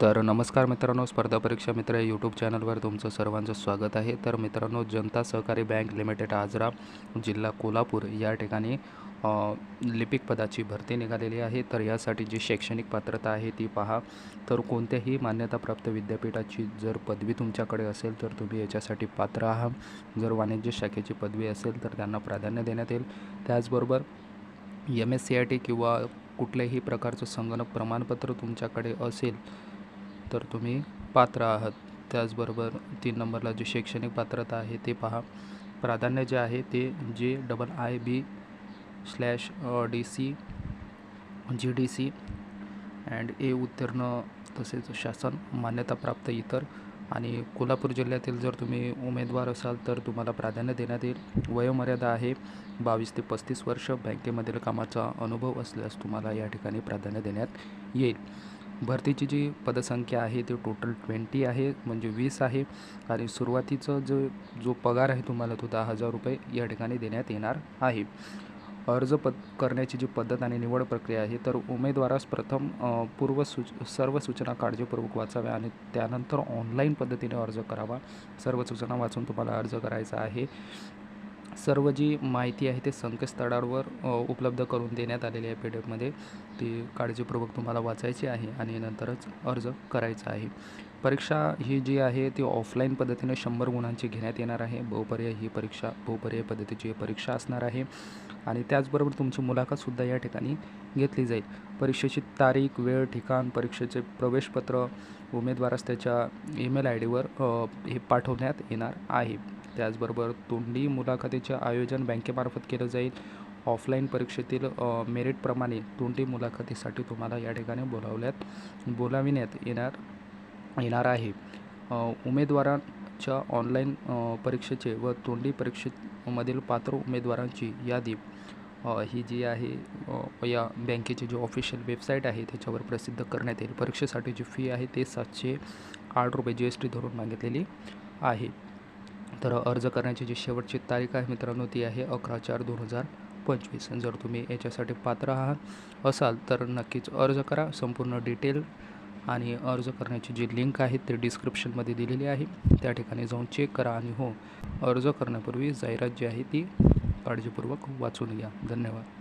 तर नमस्कार मित्रांनो स्पर्धा परीक्षा मित्र या यूट्यूब चॅनलवर तुमचं सर्वांचं स्वागत आहे. तर मित्रांनो जनता सहकारी बँक लिमिटेड आजरा जिल्हा कोल्हापूर या ठिकाणी लिपिक पदाची भरती निघालेली आहे. तर यासाठी जी शैक्षणिक पात्रता आहे ती पहा. तर कोणत्याही मान्यताप्राप्त विद्यापीठाची जर पदवी तुमच्याकडे असेल तर तुम्ही याच्यासाठी पात्र आहात. जर वाणिज्य शाखेची पदवी असेल तर त्यांना प्राधान्य देण्यात येईल. त्याचबरोबर M S C I T किंवा कुठल्याही प्रकारचं संगणक प्रमाणपत्र तुमच्याकडे असेल तर तुम्ही पात्र आहात. त्याचबरोबर तीन नंबरला जी शैक्षणिक पात्रता आहे ते पहा. प्राधान्य जे आहे ते जे double I B slash D C G D C and A उत्तीर्ण तसेच शासन मान्यताप्राप्त इतर आणि कोल्हापूर जिल्ह्यातील जर तुम्ही उमेदवार असाल तर तुम्हाला प्राधान्य देण्यात येईल. वयोमर्यादा आहे बावीस ते पस्तीस वर्ष. बँकेमधील कामाचा अनुभव असल्यास तुम्हाला या ठिकाणी प्राधान्य देण्यात येईल. भरतीची जी पदसंख्या आहे ती टोटल ट्वेंटी आहे म्हणजे वीस आहे. आणि सुरुवातीचं जो जो पगार आहे तुम्हाला तो दहा हजार रुपये या ठिकाणी देण्यात येणार आहे. अर्ज पद करण्याची जी पद्धत आणि निवड प्रक्रिया आहे तर उमेदवारास प्रथम पूर्व सूच सर्व सूचना काळजीपूर्वक वाचाव्या आणि त्यानंतर ऑनलाईन पद्धतीने अर्ज करावा. सर्व सूचना वाचून तुम्हाला अर्ज करायचा आहे. सर्व जी माहिती आहे ते संकेतस्थळावर उपलब्ध करून देण्यात आलेली आहे पी डी एफमध्ये ती काळजीपूर्वक तुम्हाला वाचायची आहे आणि नंतरच अर्ज करायचा आहे. परीक्षा ही जी आहे ती ऑफलाईन पद्धतीने शंभर गुणांची घेण्यात येणार आहे. बहुपर्याय ही परीक्षा बहुपर्याय पद्धतीची परीक्षा असणार आहे. आणि त्याचबरोबर तुमची मुलाखतसुद्धा या ठिकाणी घेतली जाईल. परीक्षेची तारीख वेळ ठिकाण परीक्षेचे प्रवेशपत्र उमेदवारास त्याच्या ईमेल आय डीवर हे पाठवण्यात येणार आहे. त्याचबरोबर तोंडी मुलाखतीचे आयोजन बँकेमार्फत केलं जाईल. ऑफलाईन परीक्षेतील मेरिटप्रमाणे तोंडी मुलाखतीसाठी तुम्हाला या ठिकाणी बोलावल्यात बोलाविण्यात येणार येणार आहे. उमेदवारांच्या ऑनलाईन परीक्षेचे व तोंडी परीक्षेमधील पात्र उमेदवारांची यादी ही जी आहे या बँकेची जी ऑफिशियल वेबसाईट आहे त्याच्यावर प्रसिद्ध करण्यात येईल. परीक्षेसाठी जी फी आहे ते सातशे आठ रुपये जी एस टी धरून मागितलेली आहे. तर अर्ज करण्याची जी शेवटची तारीख आहे मित्रांनो ती आहे अकरा चार दोन हजार पंचवीस. जर तुम्ही याच्यासाठी पात्र आहात असाल तर नक्कीच अर्ज करा. संपूर्ण डिटेल आणि अर्ज करण्याची जी लिंक आहे ते डिस्क्रिप्शनमध्ये दिलेली आहे. त्या ठिकाणी जाऊन चेक करा आणि हो अर्ज करण्यापूर्वी जाहिरात जी आहे ती काळजीपूर्वक वाचून घ्या. धन्यवाद.